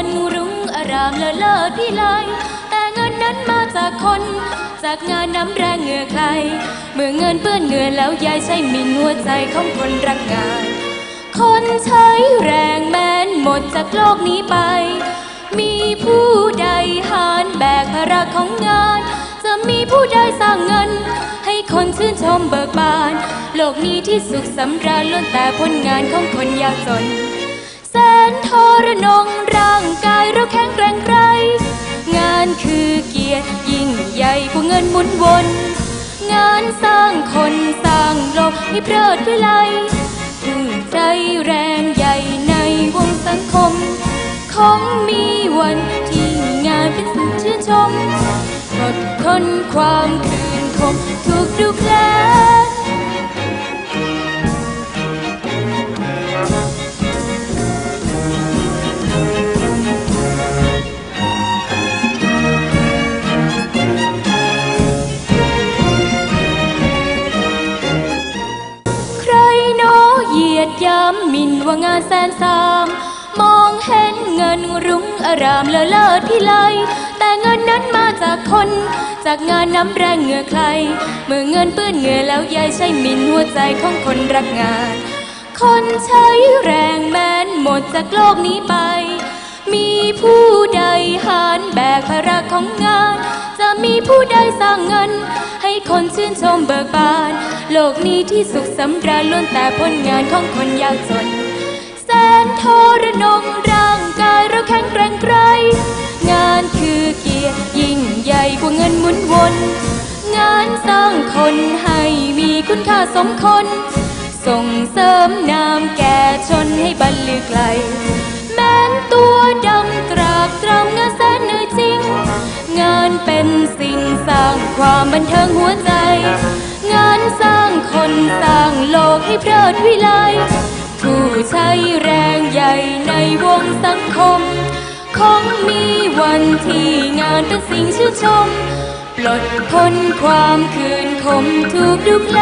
งินรุ้งอามเลิศเลิศพี่ไลแต่เงินนั้นมาจากคน จากงานน้ำแรงเหงื่อใคร เมื่อเงินเปื้อนเหงื่อแล้วยายใช้มินหัวใจของคนรักงาน คนใช้แรงแม้นหมดจากโลกนี้ไป มีผู้ใดหารแบกภาระของงาน จะมีผู้ใดสร้างเงิน ให้คนชื่นชมเบิกบาน โลกนี้ที่สุขสำราญล้วนแต่ผลงานของคนยากจน แสนทรนงร่างกายเราแข็งแกร่งไกรงานคือเกียรติยิ่งใหญ่กว่าเงินหมุนวน งานสร้างคนสร้างโลกให้เพลิดเพลินผู้ใจแรงใหญ่ในวงสังคมคงมีวันที่งานเป็นสิ่งชื่นชมอดทนความคืน ย้ำมินว่างานแสนสาม มองเห็นเงินรุ้งอารามเลอเลิศพี่ไลแต่เงินนั้นมาจากคน จากงานน้ำแรงเหงื่อใคร เมื่อเงินเปื้อนเหงื่อแล้วยายใช้มินหัวใจของคนรักงาน คนใช้แรงแม้นหมดจากโลกนี้ไป มีผู้ใดหารแบกภาระของงาน จะมีผู้ใดสร้างเงิน ให้คนชื่นชมเบิกบาน ลกนี้ที่สุขสำราญล้วนแต่ผลงานของคนยากจนแสนทรนงร่างกายเราแข็งแกร่งไกร งานคือเกียรติยิ่งใหญ่กว่าเงินหมุนวน งานสร้างคนให้มีคุณค่าสมคน ส่งเสริมนามแก่ชนให้บรรลือไกล แม้นตัวดำตรากตรำงานแสนเหนื่อยจริง งานเป็นสิ่งสร้างความบันเทิงหัวใจ ให้เพลิดวิไลผู้ใช้แรงใหญ่ในวงสังคม คงมีวันที่งานเป็นสิ่งชื่นชม ปลดพ้นความคืนคมถูกดูแล